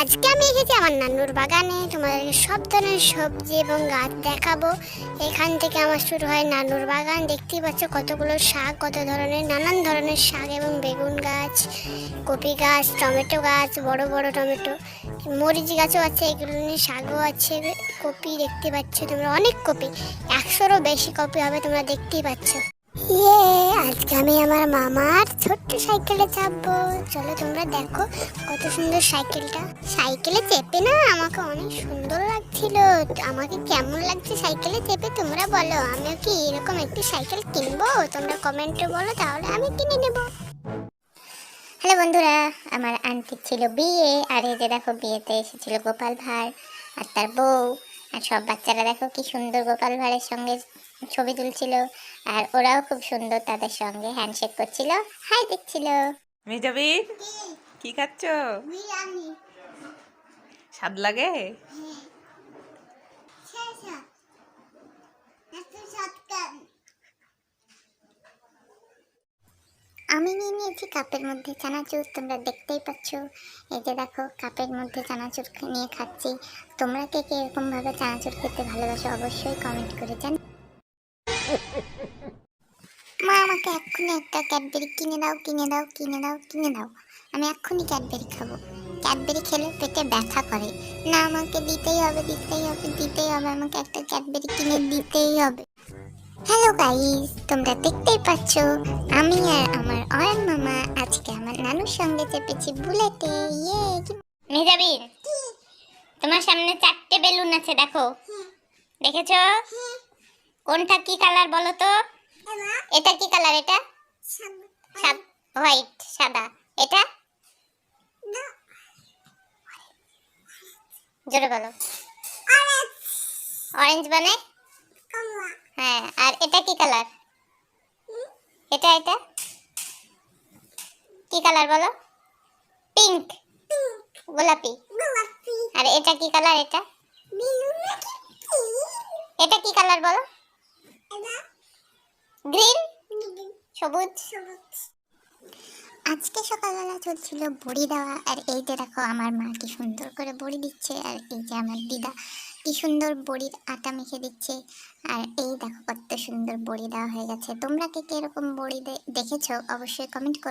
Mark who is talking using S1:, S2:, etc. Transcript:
S1: আজকে আমি এসেছি আমার নানুর বাগানে তোমাদের সব ধরনের সবজি এবং গাছ দেখাবো। এখান থেকে আমার শুরু হয় নানুর বাগান। দেখতেই পাচ্ছ কতগুলো শাক, কত ধরনের, নানান ধরনের শাক এবং বেগুন গাছ, কপি গাছ, টমেটো গাছ, বড় বড় টমেটো, মরিচ গাছও আছে, এগুলো নিয়ে শাকও আছে। কপি দেখতে পাচ্ছ তোমরা, অনেক কপি, একশোরও বেশি কপি হবে তোমরা দেখতেই পাচ্ছ। ইয়ে আজকে আমি আমার মামার ছোট্ট সাইকেলে চাপবো। চলো তোমরা দেখো কত সুন্দর সাইকেলটা। সাইকেলে চেপে না, আমাকে অনেক সুন্দর লাগছিল। আমাকে কেমন লাগছে সাইকেলে চেপে তোমরা বলো। আমিও কি এরকম একটি সাইকেল কিনবো? তোমরা কমেন্টে বলো, তাহলে আমি কিনে নেব। হ্যালো বন্ধুরা, আমার আন্টির ছিল বিয়ে, আর এই যে দেখো বিয়েতে এসেছিল গোপাল ভাঁড় আর তার বউ। আর সব বাচ্চারা দেখো কি সুন্দর গোপাল ভাঁড়ের সঙ্গে ছবি তুলছিল। আর ওরাও খুব সুন্দর তাদের সঙ্গে হ্যান্ডশেক করছিল হাই দিচ্ছিল
S2: মেজাবি কি খাচ্ছ? স্বাদ লাগে?
S1: আমি নিয়ে নিয়েছি কাপের মধ্যে চানাচুর, তোমরা দেখতেই পাচ্ছ। এই যে দেখো, কাপের মধ্যে চানাচুর নিয়ে খাচ্ছি। তোমরা কে কে এরকম ভাবে চানাচুর খেতে ভালোবাসো অবশ্যই কমেন্ট করে জান, মা, আমাকে এক্ষুনি একটা ক্যাডবেরি কিনে দাও কিনে দাও কিনে দাও কিনে দাও। আমি এক্ষুনি ক্যাডবেরি খাব। ক্যাডবেরি খেলে পেটে ব্যথা করে। না, আমাকে দিতেই হবে দিতেই হবে দিতেই হবে, আমাকে একটা ক্যাডবেরি কিনে দিতেই হবে। হ্যালো গাইস তোমরা দেখতেই পাচ্ছ আমি আর আমার অয়ন মামা আজকে আমার নানুর সঙ্গে চেপেছি বুলেটে ইয়ে মেজাবির তোমার সামনে চারটে বেলুন আছে দেখো। দেখেছ? কোনটা কি কালার বলো তো? এটা কি কালার এটা? হোয়াইট সাদা। এটা? জোরে বলো। অরেঞ্জ মানে? এটা কি কালার এটা এটা? কি কালার বলো? পিঙ্ক গোলাপি। আর এটা কি কালার এটা? এটা কি কালার বলো? গ্রিন সবুজ। আজকে সকালবেলা চলছিল বড়ি দেওয়া আর এই যে দেখো আমার মা কি সুন্দর করে বড়ি দিচ্ছে আর এই যে আমার দিদা কি সুন্দর বড়ির আটা মেখে দিচ্ছে আর এই দেখো সুন্দর বড়ি দেওয়া হয়ে গেছে। তোমরা কে কে এরকম বড়ি দেখেছ? অবশ্যই কমেন্ট করো।